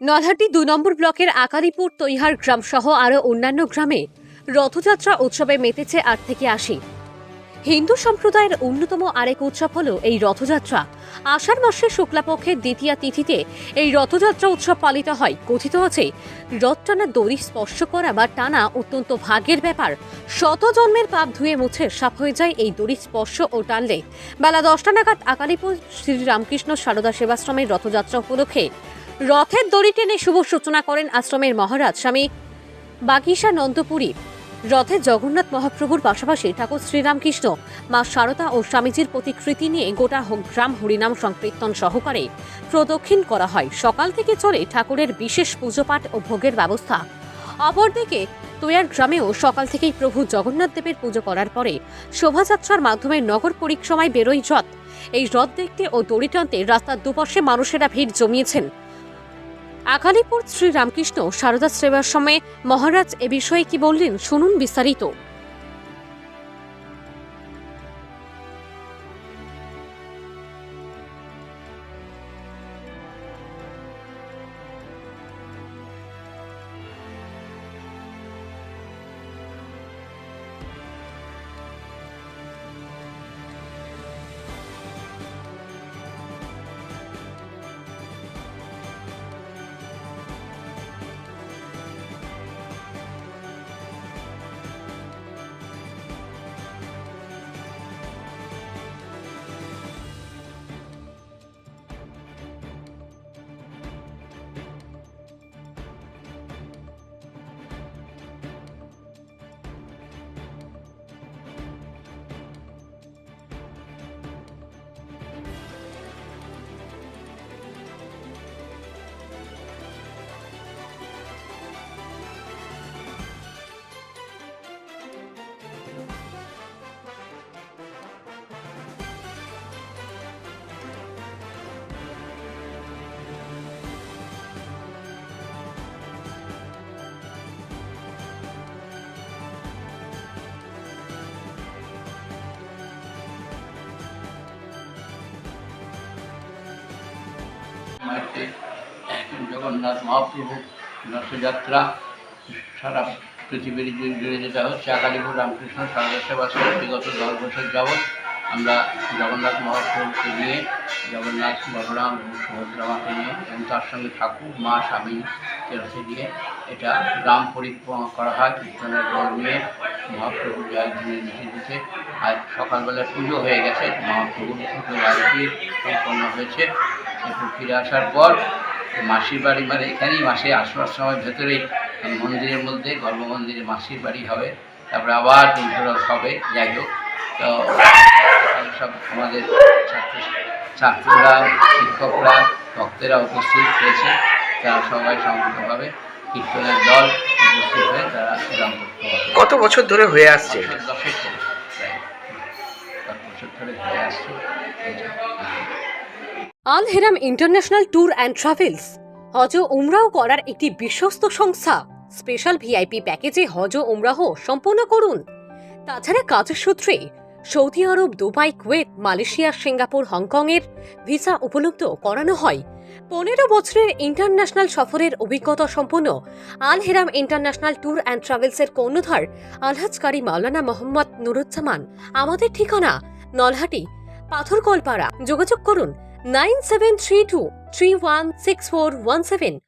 নলহাটি দু নম্বর ব্লকের আকালিপুর তৈহার গ্রাম সহ আরও অন্যান্য গ্রামে রথযাত্রা উৎসবে মেতেছে আট থেকে আশি। হিন্দু সম্প্রদায়ের অন্যতম আরেক উৎসব হল এই রথযাত্রা। আষাঢ় মাসের শুক্লাপক্ষের দ্বিতীয়া তিথিতে এই রথযাত্রা উৎসব পালিত হয়। কথিত আছে, রথ টানা দড়ি স্পর্শ করা বা টানা অত্যন্ত ভাগ্যের ব্যাপার। শত জন্মের পাপ ধুয়ে মুছে সাফ হয়ে যায় এই দড়ি স্পর্শ ও টানলে। বেলা দশটা নাগাদ আকালিপুর শ্রীরামকৃষ্ণ সারদা সেবাশ্রমের রথযাত্রা উপলক্ষে রথের দড়ি টেনে শুভ সূচনা করেন আশ্রমের মহারাজ স্বামী বাগিসা নন্দপুরী। রথে জগন্নাথ মহাপ্রভুর পাশাপাশি ঠাকুর শ্রীরামকৃষ্ণ, মা শারদা ও স্বামীজির প্রতিকৃতি নিয়ে গোটা গ্রাম হরিনাম সংকীর্তন সহকারে প্রদক্ষিণ করা হয়। সকাল থেকে চলে ঠাকুরের বিশেষ পুজোপাঠ ও ভোগের ব্যবস্থা। অপরদিকে তোয়ার গ্রামেও সকাল থেকেই প্রভু জগন্নাথ দেবের পুজো করার পরে শোভাযাত্রার মাধ্যমে নগর পরিক্রমায় বেরোয় রথ। এই রথ দেখতে ও দড়ি টানতে রাস্তার দুপাশে মানুষেরা ভিড় জমিয়েছেন। আকালিপুর শ্রীরামকৃষ্ণ সারদা সেবার সময় মহারাজ এ বিষয়ে কি বললেন? শুনুন বিস্তারিত। মাসে জগন্নাথ মহাপ্রভু রথযাত্রা সারা পৃথিবীর জুড়ে যেটা হচ্ছে, আকালিপুর রামকৃষ্ণ সারদা সেবা সহ বিগত দশ বছর যাবৎ আমরা জগন্নাথ মহাপ্রভুকে নিয়ে, জগন্নাথ বলরাম এবং সুভদ্রা মাকে নিয়ে এবং তার সঙ্গে ঠাকুর, মা স্বামী রথে নিয়ে এটা গ্রাম পরিক্রমা করা হয়, কীর্তনের দল নিয়ে, মহাপ্রভুর জয় দিনের দিতে আজ সকালবেলা পুজো হয়ে গেছে, মহাপ্রভুর পুজো আজকে সম্পন্ন হয়েছে। একটু ফিরে আসার পর মাসির বাড়ি মানে এখানেই মাসে আসবার সময় ভেতরেই মন্দিরের মধ্যে গর্ভ মন্দিরে মাসির বাড়ি হবে তারপরে আবার দুর্গরথ হবে যাই হোক। তো সব আমাদের ছাত্র ছাত্ররা শিক্ষকরা ভক্তেরা উপস্থিত হয়েছে তারা সবাই সম্পূর্ণভাবে কীর্তনের দল উপস্থিত হয়ে তারা করতে কত বছর ধরে হয়ে আসছে? করে বছর ধরে হয়ে আসছে। Al Haram international tour and travels. হজ উমরাও করার একটি বিশ্বস্ত সংস্থা। স্পেশাল ভিআইপি প্যাকেজে হজ উমরাহ সম্পূর্ণ করুন। তাছাড়া কাজের সূত্রে Saudi Arab, Dubai, Kuwait, Malaysia, Singapore Hong Kong এর ভিসা উপলব্ধ করানো হয়। পনেরো বছরের ইন্টারন্যাশনাল সফরের অভিজ্ঞতা সম্পন্ন Al Haram international tour and ট্রাভেলসের কর্ণধার আলহাজকারী মাওলানা মোহাম্মদ নুরুজ্জামান। আমাদের ঠিকানা নলহাটি, পাথরকলপাড়া। যোগাযোগ করুন 9732 316417